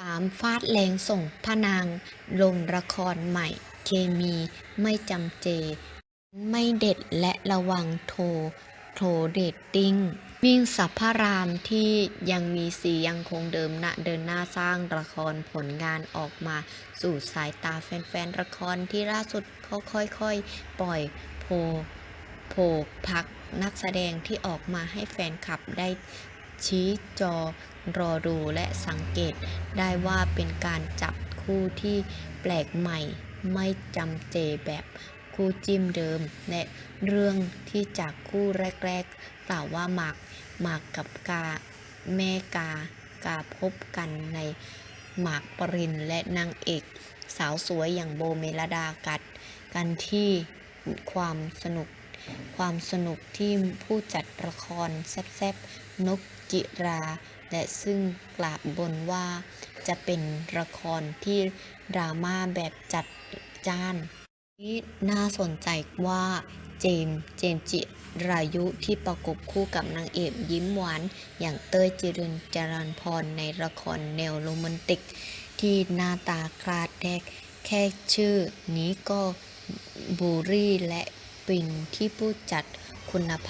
สามฟาดแรงส่งพนางลงละครใหม่ เคมีไม่จำเจ ไม่เด็ดและระวังโทโทเดตติ้งวิ่งสัพพรามที่ยังมีสียังคงเดิมนะเดินหน้าสร้างละครผลงานออกมาสู่สายตาแฟนๆละครที่ล่าสุดเขาค่อยๆ ปล่อยโพโผพักนักแสดงที่ออกมาให้แฟนคลับได้ ชี้จอรอดูและสังเกตได้ว่าเป็นการจับคู่ที่แปลกใหม่ไม่จำเจแบบคู่จิ้มเดิม และเรื่องที่จากคู่แรกๆกล่าวว่าหมากหมากกับกาแม่กากาพบกันในหมากปรินและนางเอก สาวสวยอย่างโบเมลดากัด กันที่ความสนุก ความสนุกที่ผู้จัดละครแซ่บๆนกจิรา และซึ่งกล่าวบนว่าจะเป็นละครที่ดราม่าแบบจัดจ้านที่น่าสนใจว่าเจมเจมจิรายุที่ประกบคู่กับนางเอกยิ้มหวาน อย่างเต้ยจิรินจรันพรในละครแนวโรแมนติก ที่หน้าตาคลาดแทกแค่ชื่อนี้ก็บูรี่และ ปินที่ผู้จัดคุณภาพ